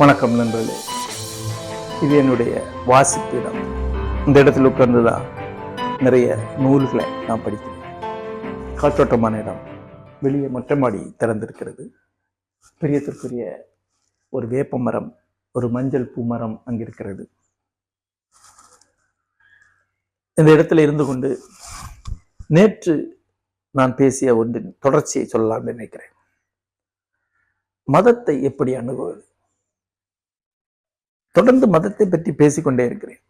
வணக்கம் நண்பர்களே. இது என்னுடைய வாசிப்பு இடம் இந்த இடத்துல உட்கார்ந்து தான் நிறைய நூல்களை நான் படிக்கிறேன். காற்றோட்டமான இடம். வெளியே மொட்டை மாடி திறந்திருக்கிறது. பெரியத்திற்குரிய ஒரு வேப்ப மரம் ஒரு மஞ்சள் பூ மரம் அங்கிருக்கிறது. இந்த இடத்துல இருந்து கொண்டு நேற்று நான் பேசிய ஒன்றின் தொடர்ச்சியை சொல்லலாம்னு நினைக்கிறேன். மதத்தை எப்படி அணுகுவது? தொடர்ந்து மதத்தை பற்றி பேசிக்கொண்டே இருக்கிறேன்.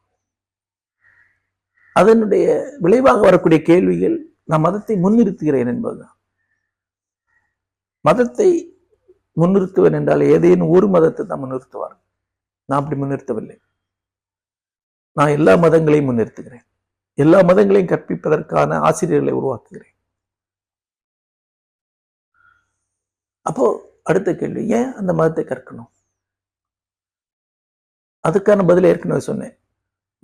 அதனுடைய விளைவாக வரக்கூடிய கேள்விகள் நான் மதத்தை முன்னிறுத்துகிறேன் என்பதுதான். மதத்தை முன்னிறுத்துவேன் என்றால் ஏதேனும் ஒரு மதத்தை தான் முன்னிறுத்துவார் நான் அப்படி முன்னிறுத்தவில்லை. நான் எல்லா மதங்களையும் முன்னிறுத்துகிறேன். எல்லா மதங்களையும் கற்பிப்பதற்கான ஆசிரியர்களை உருவாக்குகிறேன். அப்போ அடுத்த கேள்வி ஏன் அந்த மதத்தை கற்கணும்? அதுக்கான பதில் ஏற்கனவே சொன்னேன்.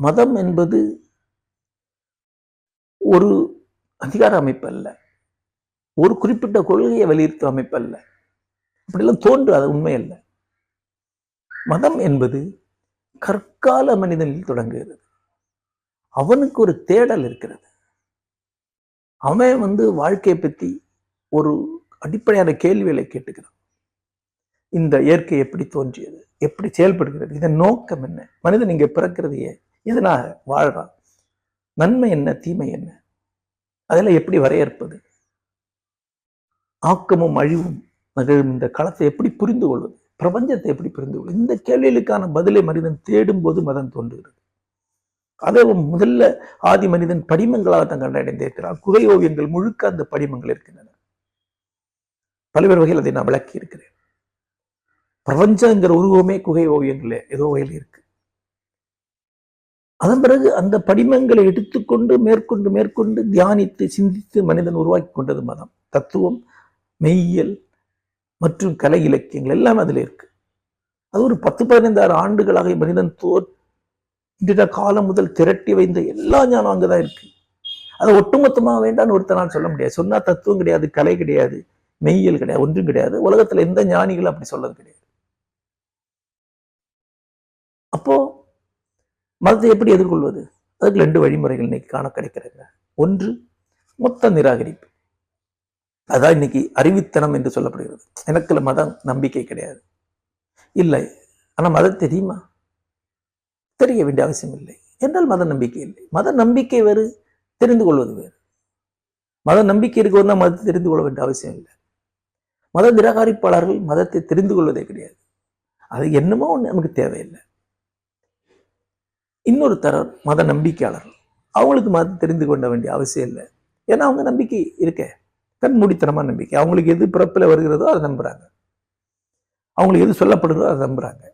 மதம் என்பது ஒரு அதிகார அமைப்பு அல்ல ஒரு குறிப்பிட்ட கொள்கையை வலியுறுத்தும் அமைப்பு அல்ல அப்படிலாம் தோன்று அது உண்மை அல்ல மதம் என்பது கற்கால மனிதனில் தொடங்குகிறது. அவனுக்கு ஒரு தேடல் இருக்கிறது. அவன் வந்து வாழ்க்கையை பற்றி ஒரு அடிப்படையான கேள்விகளை கேட்டுக்கிறான். இந்த இயற்கை எப்படி தோன்றியது எப்படி செயல்படுகிறது இதன் நோக்கம் என்ன மனிதன் இங்கே பிறக்கிறது ஏன் எதனாக வாழ்றான். நன்மை என்ன தீமை என்ன அதெல்லாம் எப்படி வரையறுப்பது? ஆக்கமும் அழிவும் நிகழும் இந்த களத்தை எப்படி புரிந்து கொள்வது? பிரபஞ்சத்தை எப்படி புரிந்து கொள்வது? இந்த கேள்விகளுக்கான பதிலை மனிதன் தேடும் போது மதம் தோன்றுகிறது. அதை முதல்ல ஆதி மனிதன் படிமங்களாக தான் கண்டடைந்திருக்கிறார் குகை ஓவியங்கள் முழுக்க அந்த படிமங்கள் இருக்கின்றன. பல்வேறு வகையில் அதை நான் விளக்கி இருக்கிறேன் பிரபஞ்சங்கிற உருவமே குகை ஓவியங்களே ஏதோ வகையில் இருக்கு. அதன் பிறகு அந்த படிமங்களை எடுத்துக்கொண்டு மேற்கொண்டு மேற்கொண்டு தியானித்து சிந்தித்து மனிதன் உருவாக்கி கொண்டது மதம். தத்துவம் மெய்யியல் மற்றும் கலை இலக்கியங்கள் எல்லாம் அதில் இருக்கு. அது ஒரு பத்து பதினைந்தாறு ஆண்டுகளாக மனிதன் தோன்றின காலம் முதல் திரட்டி வைந்த எல்லா ஞானம் அங்கே தான் இருக்கு. அதை ஒட்டுமொத்தமாக வேண்டாம்னு ஒருத்தனால் சொல்ல முடியாது. சொன்னால் தத்துவம் கிடையாது கலை கிடையாது மெய்யியல் கிடையாது ஒன்றும் கிடையாது. உலகத்தில் எந்த ஞானிகளும் அப்படி சொல்லது கிடையாது. அப்போ மதத்தை எப்படி எதிர்கொள்வது? அதுக்கு ரெண்டு வழிமுறைகள் இன்னைக்கு காண கிடைக்கிறதுங்க ஒன்று மொத்த நிராகரிப்பு. அதான் இன்னைக்கு அறிவித்தனம் என்று சொல்லப்படுகிறது. எனக்குல மதம் நம்பிக்கை கிடையாது. இல்லை. ஆனா மதம் தெரியுமா? தெரிய வேண்டிய அவசியம் இல்லை. என்றால் மத நம்பிக்கை இல்லை. மத நம்பிக்கை வேறு தெரிந்து கொள்வது வேறு. மத நம்பிக்கை இருக்கவங்க மதத்தை தெரிந்து கொள்ள வேண்டிய அவசியம் இல்லை. மத நிராகரிப்பாளர்கள் மதத்தை தெரிந்து கொள்வதே கிடையாது. அது என்னமோ ஒன்று நமக்கு தேவையில்லை. இன்னொரு தரம் மத நம்பிக்கையாளர்கள். அவங்களுக்கு மதம் தெரிந்து கொள்ள வேண்டிய அவசியம் இல்லை. ஏன்னா அவங்க நம்பிக்கை இருக்க. கண்மூடித்தனமான நம்பிக்கை. அவங்களுக்கு எது பிறப்பில் வருகிறதோ அதை நம்புறாங்க. அவங்களுக்கு எது சொல்லப்படுகிறதோ அதை நம்புறாங்க.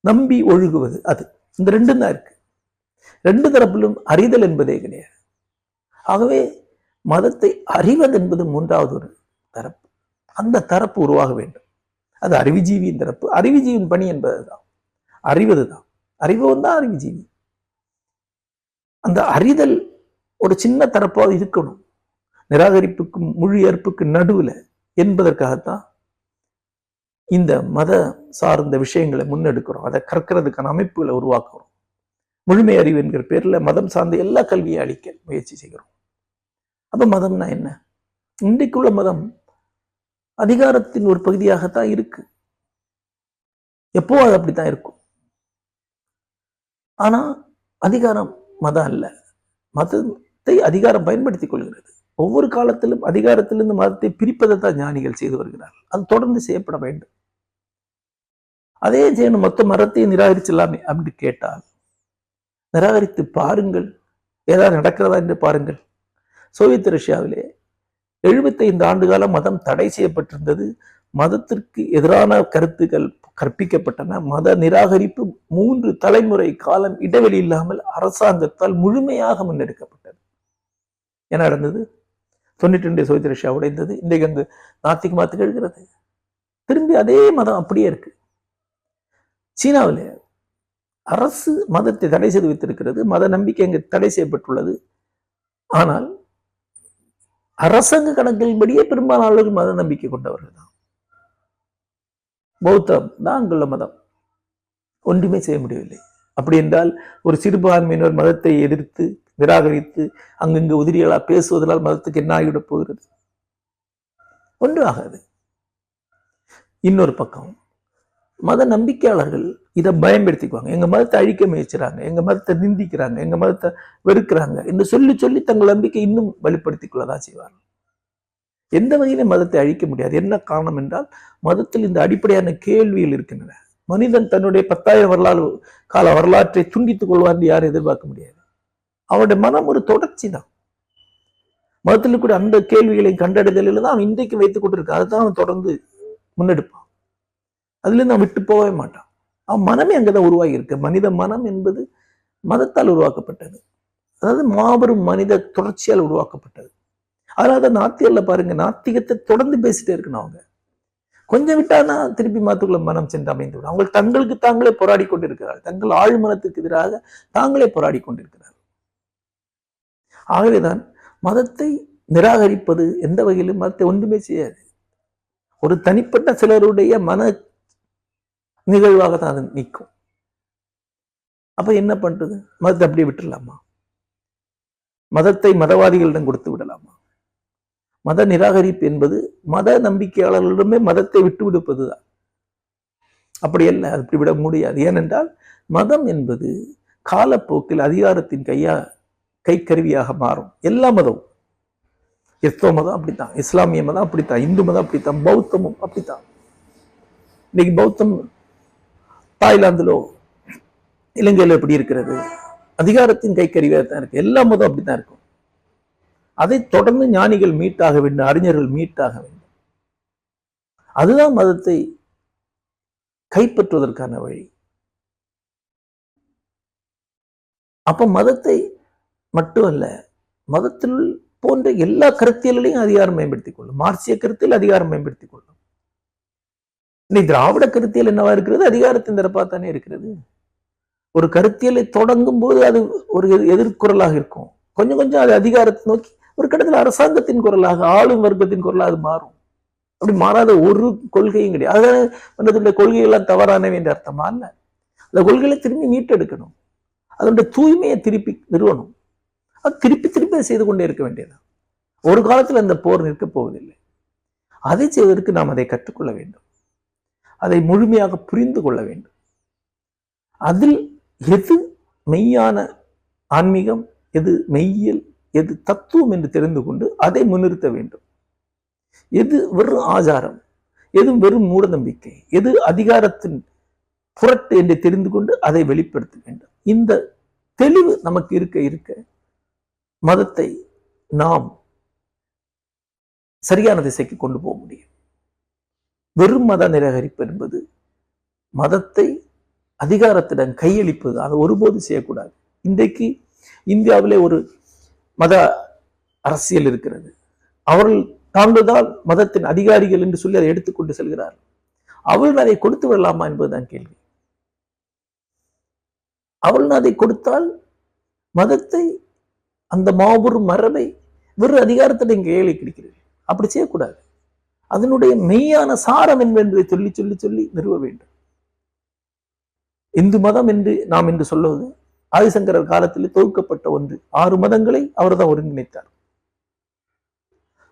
நம்பி ஒழுகுவது அது. இந்த ரெண்டும் தான் இருக்கு. ரெண்டு தரப்பிலும் அறிதல் என்பதே கிடையாது. ஆகவே மதத்தை அறிவது என்பது மூன்றாவது ஒரு தரப்பு. அந்த தரப்பு உருவாக வேண்டும். அது அறிவுஜீவியின் தரப்பு. அறிவுஜீவியின் பணி என்பதுதான். அறிவது தான். அறிவம் தான் அறிவுஜீவி. அந்த அறிதல் ஒரு சின்ன தரப்பாக இருக்கணும். நிராகரிப்புக்கும் முழு ஏற்புக்கு நடுவில் என்பதற்காகத்தான் இந்த மத சார்ந்த விஷயங்களை முன்னெடுக்கிறோம். அதை கற்கிறதுக்கான அமைப்புகளை உருவாக்குறோம். முழுமை அறிவு என்கிற பேர்ல மதம் சார்ந்த எல்லா கல்வியை அளிக்க முயற்சி செய்கிறோம். அப்போ மதம்னா என்ன? இன்றைக்குள்ள மதம் அதிகாரத்தின் ஒரு பகுதியாகத்தான் இருக்கு. எப்போ அது அப்படித்தான் இருக்கும்? ஆனா அதிகாரம் மதம் அல்ல. மதத்தை அதிகாரம் பயன்படுத்தி கொள்கிறது. ஒவ்வொரு காலத்திலும் அதிகாரத்திலிருந்து மதத்தை பிரிப்பதை தான் ஞானிகள் செய்து வருகிறார்கள். அது தொடர்ந்து செய்யப்பட வேண்டும். அதே செய்யணும் மொத்த மரத்தையும் நிராகரிச்சிடலாமே அப்படின்னு கேட்டால் நிராகரித்து பாருங்கள். ஏதாவது நடக்கிறதா என்று பாருங்கள். சோவியத் ரஷ்யாவிலே எழுபத்தைந்து ஆண்டு காலம் மதம் தடை செய்யப்பட்டிருந்தது. மதத்திற்கு எதிரான கருத்துக்கள் கற்பிக்கப்பட்டன. மத நிராகரிப்பு மூன்று தலைமுறை காலம் இடைவெளி இல்லாமல் அரசாங்கத்தால் முழுமையாக முன்னெடுக்கப்பட்டது. என்ன நடந்தது? தொண்ணூற்றி ரெண்டு சோதி ரஷ்யா உடைந்தது. இன்றைக்கு அந்த நாத்திக மாத்து எழுகிறது திரும்பி அதே மதம் அப்படியே இருக்கு. சீனாவில் அரசு மதத்தை தடை செய்து வைத்திருக்கிறது. மத நம்பிக்கை அங்கு தடை செய்யப்பட்டுள்ளது. ஆனால் அரசாங்க கணக்கின்படியே பெரும்பாலானவர்கள் மத நம்பிக்கை கொண்டவர்கள் தான். பௌத்தம் தான் அங்குள்ள மதம். ஒன்றுமே செய்ய முடியவில்லை. அப்படி என்றால் ஒரு சிறுபான்மையினர் மதத்தை எதிர்த்து நிராகரித்து அங்கங்கு உதிரிகளாக பேசுவதனால் மதத்துக்கு என்ன ஆகிவிடப் போகிறது? ஒன்று ஆகாது. இன்னொரு பக்கம் மத நம்பிக்கையாளர்கள் இதை பயன்படுத்திக்குவாங்க. எங்க மதத்தை அழிக்க முயற்சிறாங்க எங்க மதத்தை நிந்திக்கிறாங்க எங்க மதத்தை வெறுக்கிறாங்க என்று சொல்லி சொல்லி தங்கள் நம்பிக்கை இன்னும் வலுப்படுத்திக் கொள்ளதான் செய்வார்கள். எந்த வகையிலும் மதத்தை அழிக்க முடியாது. என்ன காரணம் என்றால் மதத்தில் இந்த அடிப்படையான கேள்விகள் இருக்கின்றன. மனிதன் தன்னுடைய பத்தாயிரம் வரலாறு கால வரலாற்றை துண்டித்துக் கொள்வார் என்று யாரும் எதிர்பார்க்க முடியாது. அவனுடைய மனம் ஒரு தொடர்ச்சி தான். மதத்தில் கூட அந்த கேள்விகளை கண்டடைதலில் தான் அவன் இன்றைக்கு வைத்துக் கொண்டிருக்கான். அதுதான் அவன் தொடர்ந்து முன்னெடுப்பான். அதுலேருந்து அவன் விட்டு போகவே மாட்டான். அவன் மனமே அங்கதான் உருவாகி இருக்கு மனித மனம் என்பது மதத்தால் உருவாக்கப்பட்டது. அதாவது மாபெரும் மனித தொடர்ச்சியால் உருவாக்கப்பட்டது. அதனால தான் நாத்தியல்ல பாருங்க நாத்திகத்தை தொடர்ந்து பேசிட்டே இருக்கணும் அவங்க. கொஞ்சம் விட்டானா திருப்பி மாத்துக்குள்ள மனம் சென்று அமைந்து விடும். அவங்க தங்களுக்கு தாங்களே போராடி கொண்டிருக்கிறார்கள். தங்கள் ஆழ்மனத்துக்கு எதிராக தாங்களே போராடி கொண்டிருக்கிறார்கள். ஆகவேதான் மதத்தை நிராகரிப்பது எந்த வகையிலும் மதத்தை ஒன்றுமே செய்யாது. ஒரு தனிப்பட்ட சிலருடைய மன நிகழ்வாக தான் அது நிற்கும். அப்ப என்ன பண்றது? மதத்தை அப்படியே விட்டுடலாமா மதத்தை மதவாதிகளிடம் கொடுத்து விடலாமா? மத நிராகரிப்பு என்பது மத நம்பிக்கையாளர்களிடமே மதத்தை விட்டு விடுப்பதுதான். அப்படி அல்ல அது அப்படி விட முடியாது. ஏனென்றால் மதம் என்பது காலப்போக்கில் அதிகாரத்தின் கையா கைக்கருவியாக மாறும். எல்லா மதமும். கிறிஸ்தவ மதம் அப்படித்தான் இஸ்லாமிய மதம் அப்படித்தான் இந்து மதம் அப்படித்தான் பௌத்தமும் அப்படித்தான். இன்னைக்கு பௌத்தம் தாய்லாந்திலோ இலங்கையில் எப்படி இருக்கிறது? அதிகாரத்தின் கைக்கருவியாக தான் இருக்கு. எல்லா மதம் அப்படித்தான் இருக்கும். அதை தொடர்ந்து ஞானிகள் மீட்டாக வேண்டும் அறிஞர்கள் மீட்டாக வேண்டும். அதுதான் மதத்தை கைப்பற்றுவதற்கான வழி. அப்ப மதத்தை மட்டுமல்ல மதத்தில் போன்ற எல்லா கருத்தியலையும் அதிகாரம் மேம்படுத்திக் கொள்ளும். மார்க்சிய கருத்தில் அதிகாரம் மேம்படுத்திக் கொள்ளும். இன்னைக்கு திராவிட கருத்தியல் என்னவா இருக்கிறது? அதிகாரத்தின் தரப்பா தானே இருக்கிறது. ஒரு கருத்தியலை தொடங்கும் போது அது ஒரு எதிர்குரலாக இருக்கும். கொஞ்சம் கொஞ்சம் அது அதிகாரத்தை நோக்கி ஒரு கட்டத்தில் அரசாங்கத்தின் குரலாக ஆளும் வர்க்கத்தின் குரலாக அது மாறும். அப்படி மாறாத ஒரு கொள்கையும் கிடையாது. அதான் கொள்கைகள்லாம் தவறானவை என்ற அர்த்தமா இல்லை அந்த கொள்கைகளை திரும்பி மீட்டெடுக்கணும். அதனுடைய தூய்மையை திருப்பி நிறுவனம் அது திருப்பி திருப்பி அதை செய்து கொண்டே இருக்க வேண்டியதுதான் ஒரு காலத்தில் அந்த போர் நிற்கப் போவதில்லை. அதை செய்வதற்கு நாம் அதை கற்றுக்கொள்ள வேண்டும். அதை முழுமையாக புரிந்து கொள்ள வேண்டும். அதில் எது மெய்யான ஆன்மீகம் எது மெய்யியல் எது தத்துவம் என்று தெரிந்து கொண்டு அதை முன்னிறுத்த வேண்டும். எது வெறும் ஆச்சாரம் எது வெறும் மூடநம்பிக்கை எது அதிகாரத்தின் புரட்டு என்று தெரிந்து கொண்டு அதை வெளிப்படுத்த வேண்டும். இந்த தெளிவு நமக்கு இருக்க இருக்க மதத்தை நாம் சரியான திசைக்கு கொண்டு போக முடியும். வெறும் மத நிராகரிப்பு என்பது மதத்தை அதிகாரத்திடம் கையளிப்பது அதை ஒருபோது செய்யக்கூடாது. இன்றைக்கு இந்தியாவிலே ஒரு மத அரசியல் இருக்கிறது. அவர்கள் தாங்கள்தான் மதத்தின் அதிகாரிகள் என்று சொல்லி அதை எடுத்துக்கொண்டு செல்கிறார்கள். அவர்கள் அதை கொடுத்து விடலாமா என்பதுதான் கேள்வி. அவள் அதை கொடுத்தால் மதத்தை அந்த மாபெரும் மரபை வெறும் அதிகாரத்திடம் கையளி கிடைக்கிறீர்கள் அப்படி செய்யக்கூடாது. அதனுடைய மெய்யான சாரம் என்பதை சொல்லி சொல்லி சொல்லி நிறுவ வேண்டும். இந்து மதம் என்று நாம் என்று சொல்லுவது ஆதிசங்கரர் காலத்தில் தொகுக்கப்பட்ட ஒன்று. ஆறு மதங்களை அவர்தான் ஒருங்கிணைத்தார்.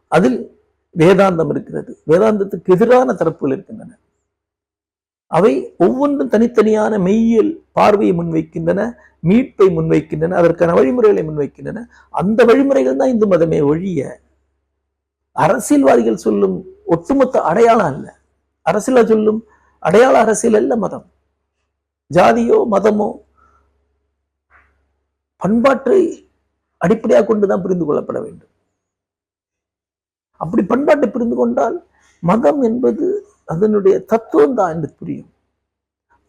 அதில் வேதாந்தம் இருக்கிறது. வேதாந்தத்துக்கு எதிரான தரப்புகள் இருக்கின்றன. அவை ஒவ்வொன்றும் தனித்தனியான மெய்யியல் பார்வையை முன்வைக்கின்றன மீட்பை முன்வைக்கின்றன அதற்கான வழிமுறைகளை முன்வைக்கின்றன. அந்த வழிமுறைகள் தான் இந்து மதமே ஒழிய அரசியல்வாதிகள் சொல்லும் ஒட்டுமொத்த அடையாளம் அல்ல. அரசியல சொல்லும் அடையாள அரசியல் அல்ல மதம். ஜாதியோ மதமோ பண்பாட்டை அடிப்படையாக கொண்டு தான் புரிந்து கொள்ளப்பட வேண்டும். அப்படி பண்பாட்டை புரிந்து கொண்டால் மதம் என்பது அதனுடைய தத்துவம் தான் என்று புரியும்.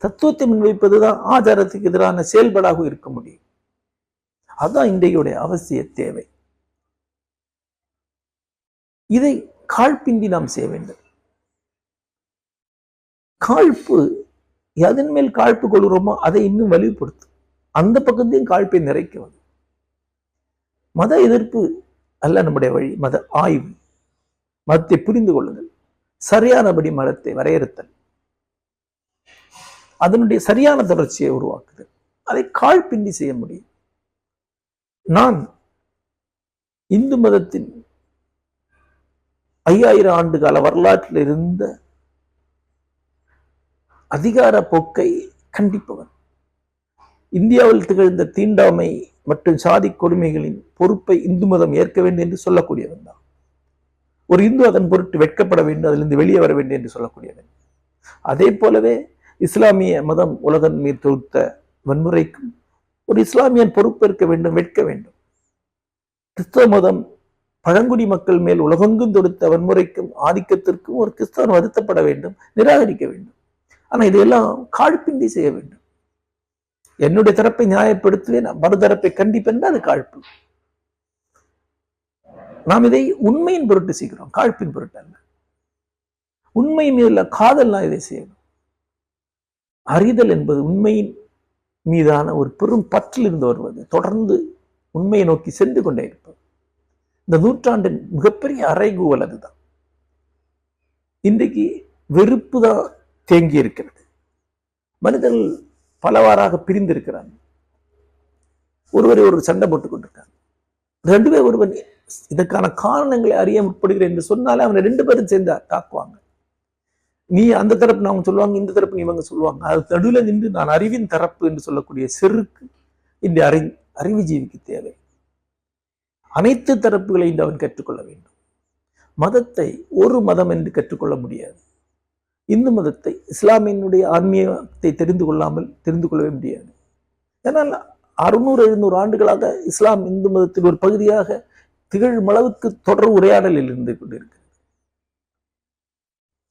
தத்துவத்தை முன்வைப்பதுதான் ஆச்சாரத்துக்கு எதிரான செயல்பாடாக இருக்க முடியும். அதுதான் இன்றையுடைய அவசிய தேவை. இதை காழ்ப்பின்றி நாம் செய்ய வேண்டும். காழ்ப்பு எதன் மேல் காழ்ப்பு கொள்கிறோமோ அதை இன்னும் வலுப்படுத்தும். அந்த பக்கத்தையும் காழ்ப்பை நிறைக்கிறது. மத எதிர்ப்பு அல்ல நம்முடைய வழி மத ஆய்வு. மதத்தை புரிந்து கொள்ளுதல் சரியானபடி மதத்தை வரையறுத்தல். அதனுடைய சரியான தொடர்ச்சியை உருவாக்குது அதை காழ்பிண்டி செய்ய முடியும். நான் இந்து மதத்தின் ஐயாயிரம் ஆண்டு கால வரலாற்றில் இருந்த அதிகார போக்கை கண்டிப்பவன். இந்தியாவில் திகழ்ந்த தீண்டாமை மற்றும் சாதி கொடுமைகளின் பொறுப்பை இந்து மதம் ஏற்க வேண்டும் என்று சொல்லக்கூடியவன் தான். ஒரு இந்து அதன் பொருட்டு வெட்கப்பட வேண்டும் அதிலிருந்து வெளியே வர வேண்டும் என்று சொல்லக்கூடியவன். அதே போலவே இஸ்லாமிய மதம் உலகன் மீது தொடுத்த வன்முறைக்கும் ஒரு இஸ்லாமியன் பொறுப்பேற்க வேண்டும் வெட்க வேண்டும். கிறிஸ்தவ மதம் பழங்குடி மக்கள் மேல் உலகெங்கும் தொடுத்த வன்முறைக்கும் ஆதிக்கத்திற்கும் ஒரு கிறிஸ்தவன் வருத்தப்பட வேண்டும் நிராகரிக்க வேண்டும். ஆனால் இதையெல்லாம் காழ்ப்பின்றி செய்ய வேண்டும். என்னுடைய தரப்பை நியாயப்படுத்துவேன் மறுதரப்பை கண்டிப்பேன் அது காழ்ப்பு நாம் இதை உண்மையின் பொருட்டு செய்கிறோம் காழ்ப்பின் பொருட்டு அல்ல. உண்மை மீதுள்ள நான் இதை செய்யணும். அறிதல் என்பது உண்மையின் மீதான ஒரு பெரும் பற்றில் இருந்து வருவது தொடர்ந்து உண்மையை நோக்கி சென்று கொண்டே இருப்பது. இந்த நூற்றாண்டின் மிகப்பெரிய அறைகூவல் அதுதான். இன்றைக்கு வெறுப்பு தான் தேங்கி இருக்கிறது. மனிதர்கள் பலவாறாக பிரிந்திருக்கிறாங்க ஒருவரை ஒரு சண்டை போட்டுக் கொண்டிருக்காங்க ரெண்டு பேர் ஒருவன் இதற்கான காரணங்களை அறிய முற்படுகிறேன் என்று சொன்னாலே அவனை ரெண்டு பேரும் சேர்ந்து தாக்குவாங்க. நீ அந்த தரப்பு அவங்க சொல்லுவாங்க இந்த தரப்பு இவங்க சொல்லுவாங்க. அது நடுவில் நின்று நான் அறிவின் தரப்பு என்று சொல்லக்கூடிய செருக்கு இந்த அறி அறிவு ஜீவிக்கு தேவை. அனைத்து தரப்புகளையும் இன்று அவன் கற்றுக்கொள்ள வேண்டும். மதத்தை ஒரு மதம் என்று கற்றுக்கொள்ள முடியாது. இந்து மதத்தை இஸ்லாமியினுடைய ஆன்மீகத்தை தெரிந்து கொள்ளாமல் தெரிந்து கொள்ளவே முடியாது. ஏன்னால் அறுநூறு எழுநூறு ஆண்டுகளாக இஸ்லாம் இந்து மதத்தின் ஒரு பகுதியாக திகழும் அளவுக்கு தொடர் உரையாடலில் இருந்து கொண்டிருக்கிறது.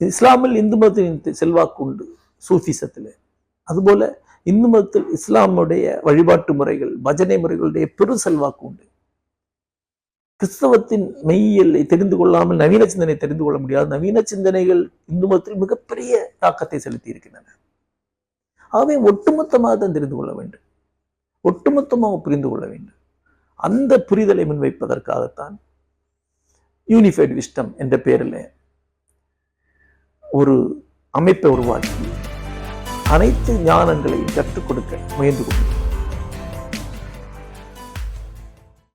இஸ்லாமில் இந்து மதத்தின் செல்வாக்கு உண்டு சூஃபிசத்தில். அதுபோல இந்து மதத்தில் இஸ்லாமுடைய வழிபாட்டு முறைகள் பஜனை முறைகளுடைய பெரு செல்வாக்கு உண்டு. கிறிஸ்தவத்தின் மெய்யலை தெரிந்து கொள்ளாமல் நவீன சிந்தனை தெரிந்து கொள்ள முடியாது. நவீன சிந்தனைகள் இந்து மதத்தில் மிகப்பெரிய தாக்கத்தை செலுத்தி இருக்கின்றன ஆகவே ஒட்டுமொத்தமாக தான் தெரிந்து கொள்ள வேண்டும். ஒட்டுமொத்தமாக புரிந்து கொள்ள வேண்டும். அந்த புரிதலை முன்வைப்பதற்காகத்தான் யூனிஃபைடு விஸ்டம் என்ற பெயரில் ஒரு அமைப்பை உருவாக்கி அனைத்து ஞானங்களையும் கற்றுக் கொடுக்க முயன்று கொண்டிருக்கிறோம்.